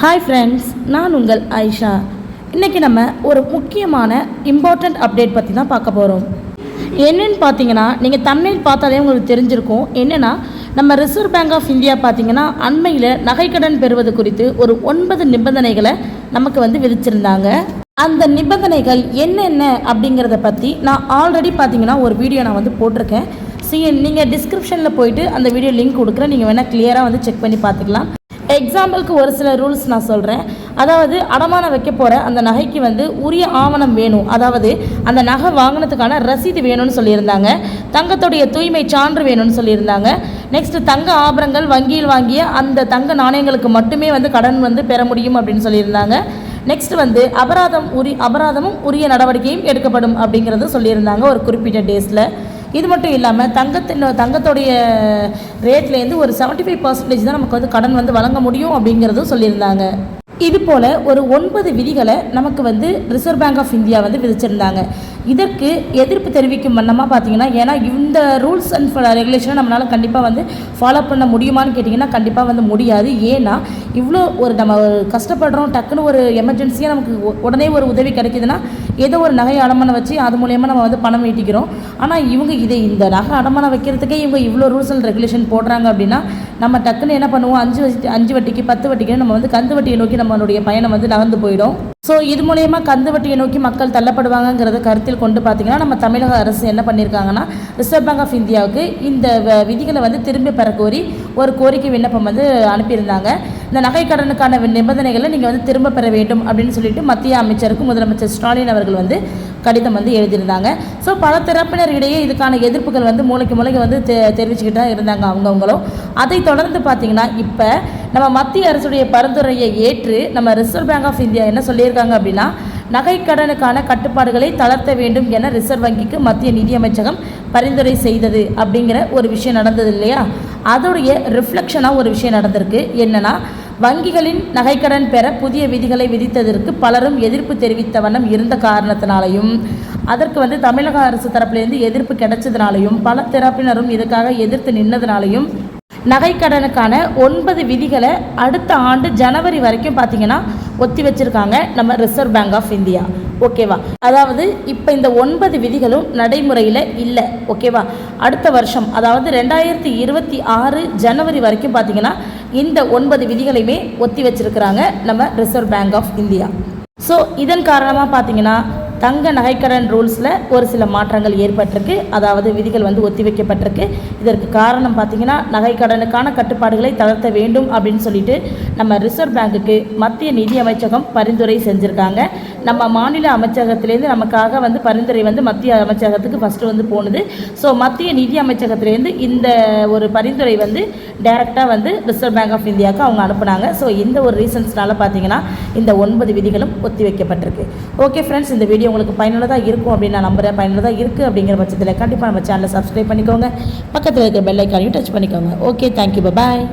Hi friends நான் உங்கள் ஆயிஷா இன்றைக்கி நம்ம ஒரு முக்கியமான இம்பார்ட்டண்ட் அப்டேட் பற்றி தான் பார்க்க போகிறோம் என்னென்னு பார்த்தீங்கன்னா நீங்கள் தமிழில் பார்த்தாலே உங்களுக்கு தெரிஞ்சிருக்கும். என்னென்னா நம்ம ரிசர்வ் பேங்க் ஆஃப் இந்தியா பார்த்தீங்கன்னா அண்மையில் நகைக்கடன் பெறுவது குறித்து ஒரு ஒன்பது நிபந்தனைகளை நமக்கு வந்து விதிச்சிருந்தாங்க. அந்த நிபந்தனைகள் என்னென்ன அப்படிங்கிறத பற்றி நான் ஆல்ரெடி பார்த்தீங்கன்னா ஒரு வீடியோ நான் வந்து போட்டிருக்கேன். சி நீங்கள் டிஸ்கிரிப்ஷனில் போயிட்டு அந்த வீடியோ லிங்க் கொடுக்குறேன் நீங்கள் வேணால் கிளியராக வந்து செக் பண்ணி பார்த்துக்கலாம். எக்ஸாம்பிளுக்கு ஒரு சில ரூல்ஸ் நான் சொல்கிறேன் அதாவது அடமானம் வைக்க போகிற அந்த நகைக்கு வந்து உரிய ஆவணம் வேணும். அதாவது அந்த நகை வாங்கினதுக்கான ரசீது வேணும்னு சொல்லியிருந்தாங்க. தங்கத்துடைய தூய்மை சான்று வேணும்னு சொல்லியிருந்தாங்க. நெக்ஸ்ட்டு தங்க ஆபரணங்கள் வங்கியில் வாங்கிய அந்த தங்க நாணயங்களுக்கு மட்டுமே வந்து கடன் வந்து பெற முடியும் அப்படின்னு சொல்லியிருந்தாங்க. நெக்ஸ்ட் வந்து அபராதம் உரி அபராதமும் உரிய நடவடிக்கையும் எடுக்கப்படும் அப்படிங்கிறது சொல்லியிருந்தாங்க ஒரு குறிப்பிட்ட டேஸில் இது மட்டும் இல்லாமல் தங்கத்தின் தங்கத்துடைய ரேட்லேருந்து ஒரு 75% ஃபைவ் பர்சன்டேஜ் தான் நமக்கு வந்து கடன் வந்து வழங்க முடியும் அப்படிங்கிறதும் சொல்லியிருந்தாங்க. இது போல் ஒரு ஒன்பது விதிகளை நமக்கு வந்து ரிசர்வ் பேங்க் ஆஃப் இந்தியா வந்து விதிச்சிருந்தாங்க. இதற்கு எதிர்ப்பு தெரிவிக்கும் வண்ணமாக பார்த்தீங்கன்னா ஏன்னா இந்த ரூல்ஸ் அண்ட் ரெகுலேஷனை நம்மளால் கண்டிப்பாக வந்து ஃபாலோ பண்ண முடியுமான்னு கேட்டிங்கன்னா கண்டிப்பாக வந்து முடியாது. ஏன்னா இவ்வளோ ஒரு நம்ம கஷ்டப்படுறோம் டக்குன்னு ஒரு எமர்ஜென்சியாக நமக்கு உடனே ஒரு உதவி கிடைக்குதுன்னா ஏதோ ஒரு நகை அடமானம் வச்சு அது மூலயமா நம்ம வந்து பணம் ஈட்டிக்கிறோம். ஆனால் இவங்க இதை இந்த நகை அடமானம் வைக்கிறதுக்கே இவங்க இவ்வளோ ரூல்ஸ் அண்ட் ரெகுலேஷன் போடுறாங்க அப்படின்னா நம்ம டக்குன்னு என்ன பண்ணுவோம்? அஞ்சு வட்டி அஞ்சு வட்டிக்கு பத்து வட்டிக்கு நம்ம வந்து கந்து வட்டியை நோக்கி நம்மளுடைய பயணம் வந்து நகர்ந்து போயிடும். ஸோ இது மூலயமா கந்து வட்டியை நோக்கி மக்கள் தள்ளப்படுவாங்கங்கிறத கருத்தில் கொண்டு பார்த்தீங்கன்னா நம்ம தமிழக அரசு என்ன பண்ணியிருக்காங்கன்னா ரிசர்வ் பேங்க் ஆஃப் இந்தியாவுக்கு இந்த வ- விதிகளை வந்து திரும்பி பெற கோரி ஒரு கோரிக்கை விண்ணப்பம் வந்து அனுப்பியிருந்தாங்க. இந்த நகை கடனுக்கான நிபந்தனைகளை நீங்கள் வந்து திரும்ப பெற வேண்டும் அப்படின்னு சொல்லிட்டு மத்திய அமைச்சருக்கு முதலமைச்சர் ஸ்டாலின் அவர்கள் வந்து கடிதம் வந்து எழுதியிருந்தாங்க. ஸோ பல தரப்பினர் இடையே இதுக்கான எதிர்ப்புகள் வந்து மூளைக்கு மூளைக்கு வந்து தெ தெரிவிச்சுக்கிட்டு தான் இருந்தாங்க அவங்கவுங்களும். அதை தொடர்ந்து பார்த்தீங்கன்னா இப்போ நம்ம மத்திய அரசுடைய பரிந்துரையை ஏற்று நம்ம ரிசர்வ் பேங்க் ஆஃப் இந்தியா என்ன சொல்லியிருக்காங்க அப்படின்னா நகைக்கடனுக்கான கட்டுப்பாடுகளை தளர்த்த வேண்டும் என ரிசர்வ் வங்கிக்கு மத்திய நிதியமைச்சகம் பரிந்துரை செய்தது அப்படிங்கிற ஒரு விஷயம் நடந்தது இல்லையா? அதோடைய ரிஃப்ளெக்ஷனாக ஒரு விஷயம் நடந்திருக்கு. என்னென்னா வங்கிகளின் நகைக்கடன் பெற புதிய விதிகளை விதித்ததற்கு பலரும் எதிர்ப்பு தெரிவித்த வண்ணம் இருந்த காரணத்தினாலையும் அதற்கு வந்து தமிழக அரசு தரப்பிலிருந்து எதிர்ப்பு கிடைச்சதுனாலையும் பல தரப்பினரும் இதுக்காக எதிர்த்து நின்னதுனாலையும் நகைக்கடனுக்கான ஒன்பது விதிகளை அடுத்த ஆண்டு ஜனவரி வரைக்கும் பார்த்தீங்கன்னா ஒத்தி வச்சிருக்காங்க நம்ம ரிசர்வ் பேங்க் ஆஃப் இந்தியா ஓகேவா அதாவது இப்போ இந்த ஒன்பது விதிகளும் நடைமுறையில் இல்லை. ஓகேவா அடுத்த வருஷம் அதாவது ரெண்டாயிரத்தி இருபத்தி ஆறு ஜனவரி வரைக்கும் பார்த்தீங்கன்னா இந்த ஒன்பது விதிகளையுமே ஒத்தி வச்சிருக்கிறாங்க நம்ம Reserve Bank of India so இதன் காரணமாக பார்த்தீங்கன்னா தங்க நகைக்கடன் ரூல்ஸில் ஒரு சில மாற்றங்கள் ஏற்பட்டிருக்கு. அதாவது விதிகள் வந்து ஒத்திவைக்கப்பட்டிருக்கு இதற்கு காரணம் பார்த்தீங்கன்னா நகைக்கடனுக்கான கட்டுப்பாடுகளை தளர்த்த வேண்டும் அப்படின்னு சொல்லிட்டு நம்ம ரிசர்வ் பேங்குக்கு மத்திய நிதி அமைச்சகம் பரிந்துரை செஞ்சுருக்காங்க. நம்ம மாநில அமைச்சகத்திலேருந்து நமக்காக வந்து பரிந்துரை வந்து மத்திய அமைச்சகத்துக்கு ஃபஸ்ட்டு வந்து போனது. ஸோ மத்திய நிதி அமைச்சகத்திலேருந்து இந்த ஒரு பரிந்துரை வந்து டைரெக்டாக வந்து ரிசர்வ் பேங்க் ஆஃப் இந்தியாவுக்கு அவங்க அனுப்புனாங்க. ஸோ இந்த ஒரு ரீசன்ஸ்னால பார்த்தீங்கன்னா இந்த ஒன்பது விதிகளும் ஒத்தி வைக்கப்பட்டிருக்கு. ஓகே ஃப்ரெண்ட்ஸ் இந்த வீடியோ உங்களுக்கு பயனுள்ளதாக இருக்கும் அப்படின்னு நான் நம்புறேன். பயனுள்ளதாக இருக்குது அப்படிங்கிற பட்சத்தில் கண்டிப்பாக நம்ம சேனலை சப்ஸ்கிரைப் பண்ணிக்கோங்க. பக்கத்தில் இருக்கிற பெல் ஐக்கானையும் டச் பண்ணிக்கோங்க. ஓகே தேங்க்யூ பாய்